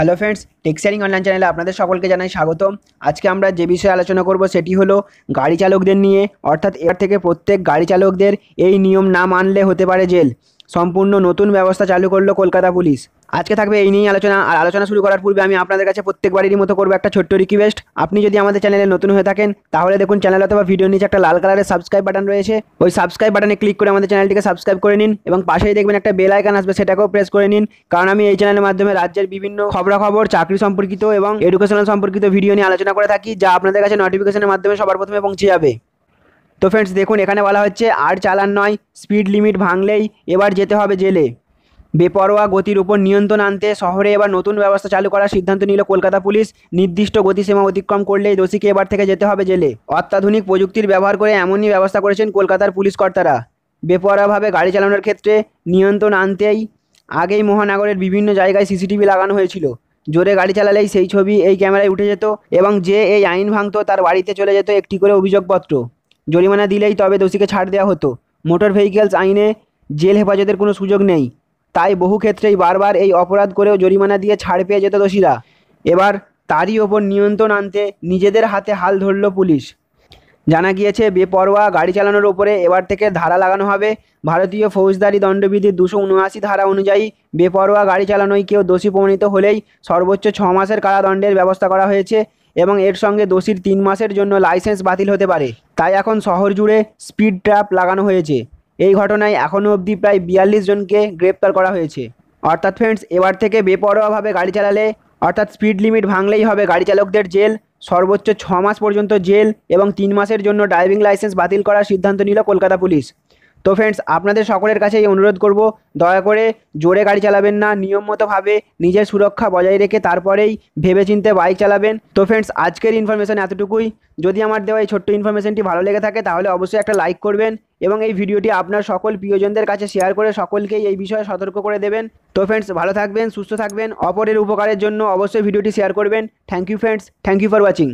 Hello friends টেক্সারিং online চ্যানেলে আপনাদের সকলকে জানাই স্বাগতম। আজকে আমরা যে বিষয়ে আলোচনা করব সেটি হলো গাড়ি চালকদের নিয়ে। অর্থাৎ এর থেকে প্রত্যেক গাড়ি চালকদের এই নিয়ম না মানলে হতে পারে জেল। সম্পূর্ণ নতুন ব্যবস্থা চালু করল কলকাতা পুলিশ। আজকে থাকবে এই নিয়ে আলোচনা, আর আলোচনা শুরু করার পূর্বে আমি আপনাদের কাছে প্রত্যেকবারেরই মতো করব একটা ছোট্ট রিকোয়েস্ট আপনি যদি আমাদের চ্যানেলে নতুন হয়ে থাকেন, তাহলে দেখুন চ্যানেল অথবা ভিডিও নিচে একটা লাল কালারের সাবস্ক্রাইব বাটন রয়েছে। ওই সাবস্ক্রাইব বাটনে ক্লিক করে আমাদের চ্যানেলটিকে সাবস্ক্রাইব করে নিন এবং পাশেই দেখবেন একটা বেল আইকন আসবে, সেটাকেও প্রেস করে নিন। কারণ আমি এই চ্যানেলের মাধ্যমে রাজ্যের বিভিন্ন খবরাখবর, চাকরি সম্পর্কিত এবং এডুকেশনাল সম্পর্কিত ভিডিও নিয়ে আলোচনা করে থাকি, যা আপনাদের কাছে নোটিফিকেশনের মাধ্যমে সবার প্রথমে পৌঁছে যাবে। তো ফ্রেন্ডস দেখুন এখানে বলা হচ্ছে, আর চালান নয় স্পিড লিমিট ভাঙলেই এবার যেতে হবে জেলে। বেপরোয়া গতির উপর নিয়ন্ত্রণ আনতে শহরে এবার নতুন ব্যবস্থা চালু করার সিদ্ধান্ত নিল কলকাতা পুলিশ। নির্দিষ্ট গতিসীমা অতিক্রম করলেই দোষীকে এবার থেকে যেতে হবে জেলে। অত্যাধুনিক প্রযুক্তির ব্যবহার করে এমনই ব্যবস্থা করেছেন কলকাতার পুলিশ কর্তারা। বেপরোয়াভাবে গাড়ি চালানোর ক্ষেত্রে নিয়ন্ত্রণ আনতেই আগেই মহানগরের বিভিন্ন জায়গায় সিসিটিভি লাগানো হয়েছিল। জোরে গাড়ি চালালেই সেই ছবি এই ক্যামেরায় উঠে যেত এবং যে এই আইন ভাঙতো তার বাড়িতে চলে যেত একটি করে অভিযোগপত্র। জরিমানা দিলেই তবে দোষীকে ছাড় দেওয়া হতো। মোটর ভেহিকেলস আইনে জেল হেফাজতের কোনো সুযোগ নেই। তাই বহু ক্ষেত্রেই বারবার এই অপরাধ করেও জরিমানা দিয়ে ছাড় পেয়ে যেত দোষীরা। এবার তারই ওপর নিয়ন্ত্রণ আনতে নিজেদের হাতে হাল ধরল পুলিশ। জানা গিয়েছে, বেপরোয়া গাড়ি চালানোর ওপরে এবার থেকে ধারা লাগানো হবে। ভারতীয় ফৌজদারি দণ্ডবিধির দুশো উনআশি ধারা অনুযায়ী বেপরোয়া গাড়ি চালানোয় কেউ দোষী প্রমাণিত হলেই সর্বোচ্চ ছ মাসের কারাদণ্ডের ব্যবস্থা করা হয়েছে এবং এর সঙ্গে দোষীর তিন মাসের জন্য লাইসেন্স বাতিল হতে পারে। তাই এখন শহর জুড়ে স্পিড ট্র্যাপ লাগানো হয়েছে। এই ঘটনায় এখনও অবধি প্রায় বিয়াল্লিশ জনকে গ্রেপ্তার করা হয়েছে। অর্থাৎ ফ্রেন্ডস এবার থেকে বেপরোয়াভাবে গাড়ি চালালে, অর্থাৎ স্পিড লিমিট ভাঙলেই হবে গাড়ি চালকদের জেল, সর্বোচ্চ ছ মাস পর্যন্ত জেল এবং তিন মাসের জন্য ড্রাইভিং লাইসেন্স বাতিল করার সিদ্ধান্ত নিল কলকাতা পুলিশ। তো ফ্রেন্ডস আপনাদের সকলের কাছে এই অনুরোধ করব, দয়া করে জোরে গাড়ি চালাবেন না নিয়ম মতোভাবে নিজের সুরক্ষা বজায় রেখে তারপরেই ভেবেচিন্তে বাইক চালাবেন। তো ফ্রেন্ডস আজকের ইনফরমেশন এতটুকুই। যদি আমার দেওয়া এই ছোট্ট ইনফরমেশনটি ভালো লেগে থাকে, তাহলে অবশ্যই একটা লাইক করবেন এবং এই ভিডিওটি আপনার সকল প্রিয়জনদের কাছে শেয়ার করে সকলকেই এই বিষয়ে সতর্ক করে দেবেন। তো ফ্রেন্ডস ভালো থাকবেন, সুস্থ থাকবেন, অপরের উপকারের জন্য অবশ্যই ভিডিওটি শেয়ার করবেন। Thank you friends thank you for watching